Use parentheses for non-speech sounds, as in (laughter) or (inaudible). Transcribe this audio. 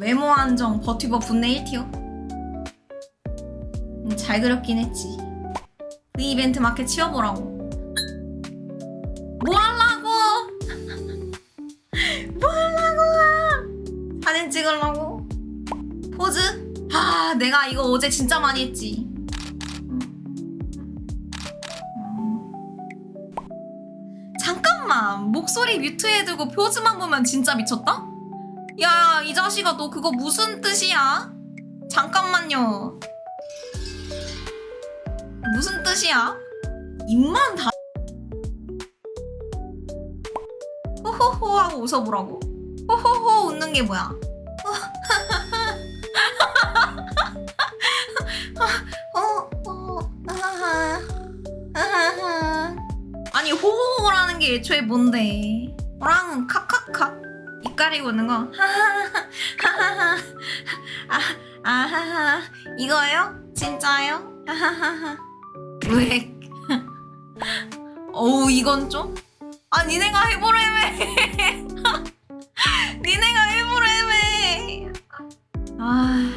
외모 한정 버티버 분내 1티어 음, 잘 그렸긴 했지. 그 이벤트 마켓 치워보라고. 뭐 하려고? (laughs) 뭐 하려고? 사진 찍으려고? 포즈? 아 내가 이거 어제 진짜 많이 했지. 잠깐만 목소리 뮤트해두고 표즈만 보면 진짜 미쳤다? 야 이 자식아 너 그거 무슨 뜻이야? 잠깐만요 무슨 뜻이야? 입만 다 호호호 하고 웃어보라고 호호호 웃는 게 뭐야 어, 어, 아하하. 아니 호호호라는 게 애초에 뭔데? 호랑은 카카카 입 가리고는 거 (laughs) 하하하 하하하 아, 아하하 이거요? 진짜요? 하하하 왜? (laughs) 어우 이건 좀? 아 니네가 해보래매 (laughs) 니네가 해보래매 아